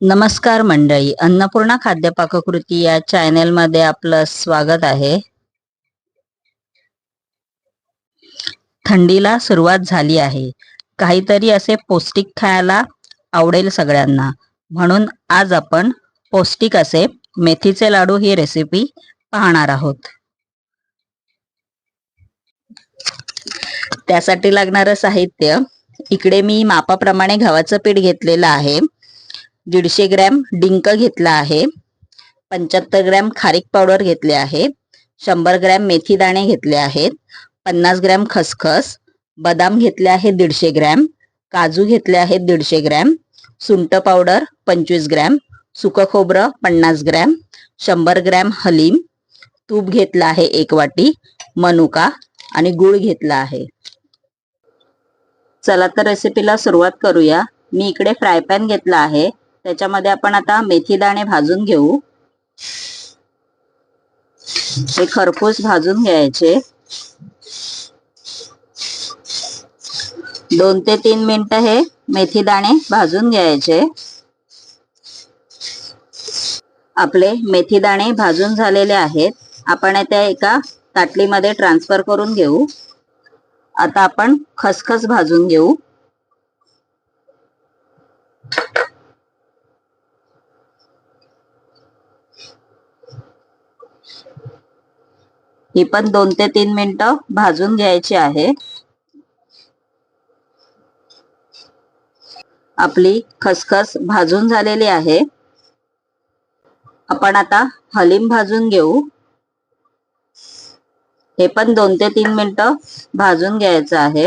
नमस्कार मंडळी अन्नपूर्णा खाद्य पाककृती या चॅनेल मध्ये आपलं स्वागत आहे. थंडीला सुरुवात झाली आहे. काहीतरी असे पौष्टिक खायला आवडेल सगळ्यांना. म्हणून आज आपण पौष्टिक असे मेथीचे लाडू ही रेसिपी पाहणार आहोत. त्यासाठी लागणारं साहित्य इकडे मी मापाप्रमाणे गव्हाचं पीठ घेतलेलं आहे. दीडशे ग्रॅम डिंक घेतला आहे. पंच्याहत्तर ग्रॅम खारीक पावडर घेतले आहे. शंभर ग्रॅम मेथी दाणे घेतले आहेत. पन्नास ग्रॅम खसखस. बदाम घेतले आहे दीडशे ग्रॅम. काजू घेतले आहेत दीडशे ग्रॅम. सुंट पावडर पंचवीस ग्रॅम. सुकं खोबरं पन्नास ग्रॅम. शंभर ग्रॅम हलीम. तूप घेतलं आहे एक वाटी. मनुका आणि गुळ घेतला आहे. चला तर रेसिपीला सुरुवात करूया. मी इकडे फ्राय पॅन घेतला आहे. त्याच्यामध्ये आपण आता मेथी दाणे भाजून घेऊ. हे खरपूस भाजून घ्यायचे. दोन ते तीन मिनिट हे मेथी दाणे भाजून घ्यायचे. आपले मेथी दाणे भाजून झालेले आहेत. आपण त्या एका ताटलीमध्ये ट्रान्सफर करून घेऊ. आता आपण खसखस भाजून घेऊ. ही पण दोन ते तीन मिनिटं भाजून घ्यायची आहे. आपली खसखस भाजून झालेली आहे. आपण आता हलीम भाजून घेऊ. हे पण दोन ते तीन मिनिटं भाजून घ्यायचं आहे.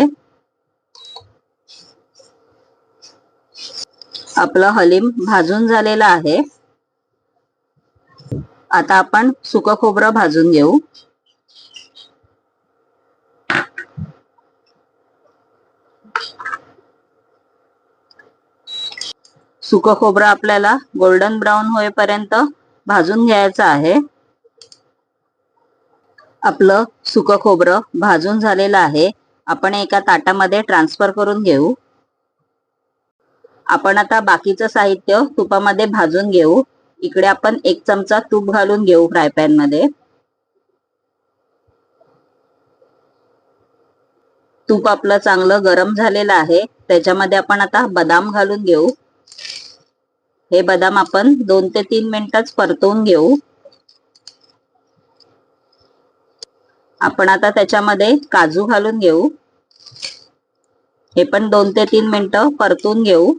आपलं हलीम भाजून झालेलं आहे. आता आपण सुक खोबरं भाजून घेऊ. सुक खोबरं आपल्याला गोल्डन ब्राऊन होईपर्यंत भाजून घ्यायचं आहे. आपलं सुक खोबरं भाजून झालेलं आहे. आपण एका ताटामध्ये ट्रान्सफर करून घेऊ. आपण आता बाकीचं साहित्य तुपामध्ये भाजून घेऊ. इकडे आपण एक चमचा तूप घालून घेऊ फ्राय पॅनमध्ये. तूप आपलं चांगलं गरम झालेलं आहे. त्याच्यामध्ये आपण आता बदाम घालून घेऊ. हे बदाम आपण दोन ते तीन मिनिटच परतवून घेऊ. आपण आता त्याच्यामध्ये काजू घालून घेऊ. हे पण दोन ते तीन मिनिटं परतून घेऊ.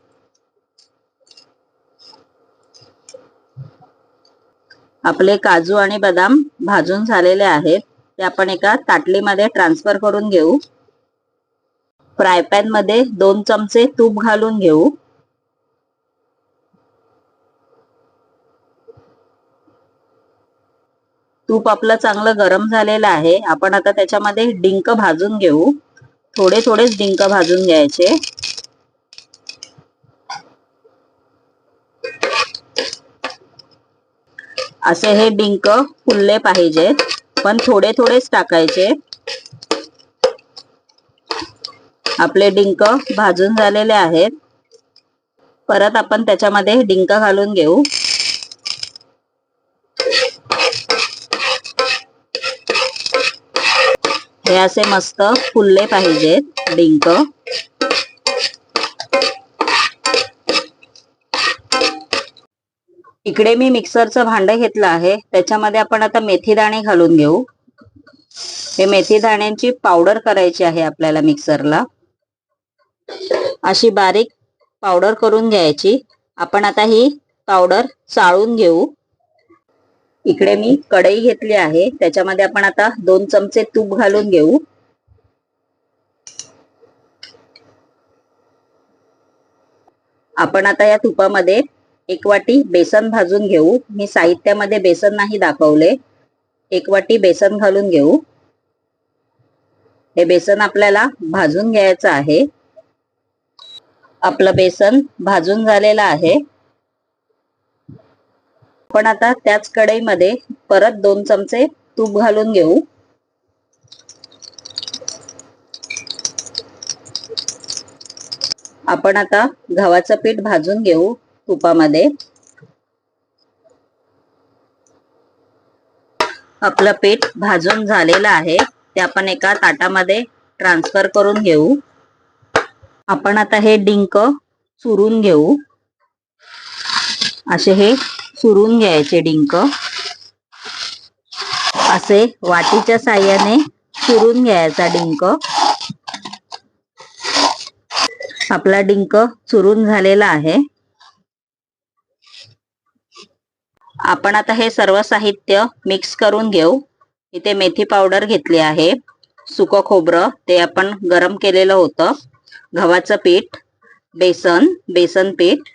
आपले काजू आणि बदाम भाजून झालेले आहेत. ते आपण एका ताटलीमध्ये ट्रान्सफर करून घेऊ. फ्राय पॅनमध्ये दोन चमचे तूप घालून घेऊ. तूप आपलं चांगलं गरम झालेलं आहे. आपण आता त्याच्यामध्ये डिंक भाजून घेऊ. थोडे थोडेच डिंक भाजून घ्यायचे. असे हे डिंक फुलले पाहिजेत पण थोडे थोडेच टाकायचे. आपले डिंक भाजून झालेले आहेत. परत आपण त्याच्यामध्ये डिंक घालून घेऊ. हे असे मस्त फुलले पाहिजेत डिंक. इकडे मी मिक्सरचं भांड घेतलं आहे. त्याच्यामध्ये आपण आता मेथी दाणे घालून घेऊ. हे मेथी दाण्यांची पावडर करायची आहे आपल्याला मिक्सरला. अशी बारीक पावडर करून घ्यायची. आपण आता ही पावडर चाळून घेऊ. इकडे मी कढई घेतली आहे. त्याच्यामध्ये आपण आता दोन चमचे तूप घालून घेऊ. आपण आता या तुपामध्ये एक वाटी बेसन भाजून घेऊ. मी साहित्यामध्ये बेसन नाही दाखवले. एक वाटी बेसन घालून घेऊ. हे बेसन आपल्याला भाजून घ्यायचं आहे. आपलं बेसन भाजून झालेलं आहे. आपण आता त्याच कढईमध्ये परत दोन चमचे तूप घालून घेऊ. आपण आता गव्हाचं पीठ भाजून घेऊ तुपामध्ये. आपलं पीठ भाजून झालेलं आहे ते आपण एका ताटामध्ये ट्रान्सफर करून घेऊ. आपण आता हे डिंक चुरून घेऊ. असे हे चुरून घ्यायचे डिंक. असे वाटीच्या साह्याने चुरून घ्यायचा डिंक. आपला डिंक चुरून झालेला आहे. आपण आता हे सर्व साहित्य मिक्स करून घेऊ. इथे मेथी पावडर घेतली आहे. सुक खोबरं ते आपण गरम केलेलं होतं. गव्हाचं पीठ बेसन बेसन पीठ.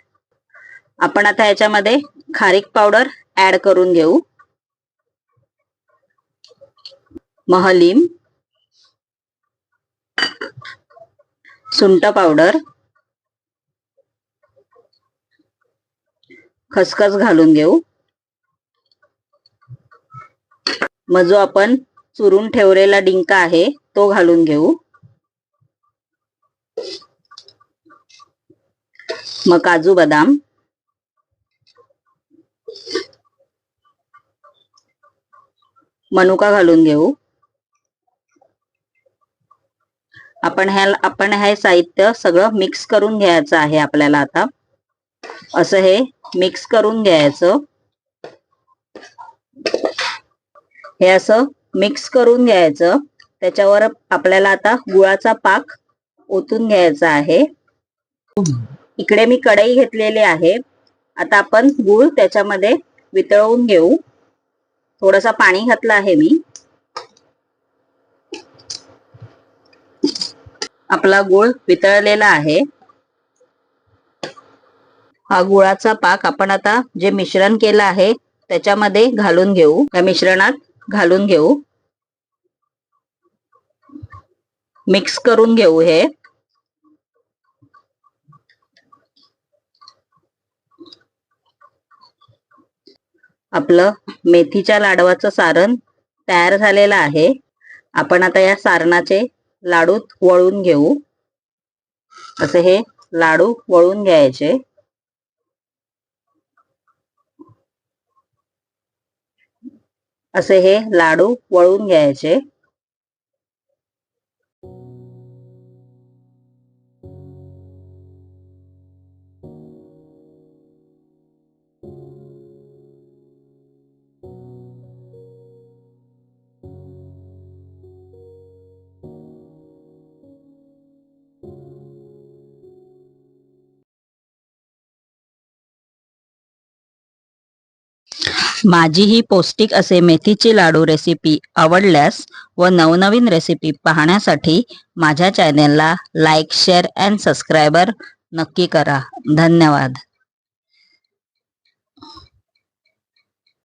आपण आता याच्यामध्ये खारीक पावडर ऍड करून घेऊ. महलीम. सुंट पावडर. खसखस घालून घेऊ. मग जो आपण चुरून ठेवलेला डिंक आहे तो घालून घेऊ. मग काजू बदाम. मनुका घालून घेऊ. आपण ह्या आपण हे साहित्य सगळं मिक्स करून घ्यायचं आहे आपल्याला आता. असं हे मिक्स करून घ्यायचं. हे असं मिक्स करून घ्यायचं. त्याच्यावर आपल्याला आता गुळाचा पाक ओतून घ्यायचा आहे. इकडे मी कढई घेतलेली आहे. आता आपण गूळ त्याच्यामध्ये वितळवून घेऊ. थोडासा पाणी घातलं आहे मी. आपला गुळ वितळलेला आहे. हा गुळाचा पाक आपण आता जे मिश्रण केलं आहे त्याच्यामध्ये घालून घेऊ. त्या मिश्रणात घालून घेऊ. मिक्स करून घेऊ हे. आपलं मेथीच्या लाडवाचं सारण तयार झालेलं आहे. आपण आता या सारणाचे लाडूत वळून घेऊ. असे हे लाडू वळून घ्यायचे. असे हे लाडू वळून घ्यायचे. माझी ही पौष्टिक असे मेथीची लाडू रेसिपी आवडल्यास व नवनवीन रेसिपी पाहण्यासाठी माझ्या चॅनेलला लाईक शेअर अँड सबस्क्रायबर नक्की करा. धन्यवाद.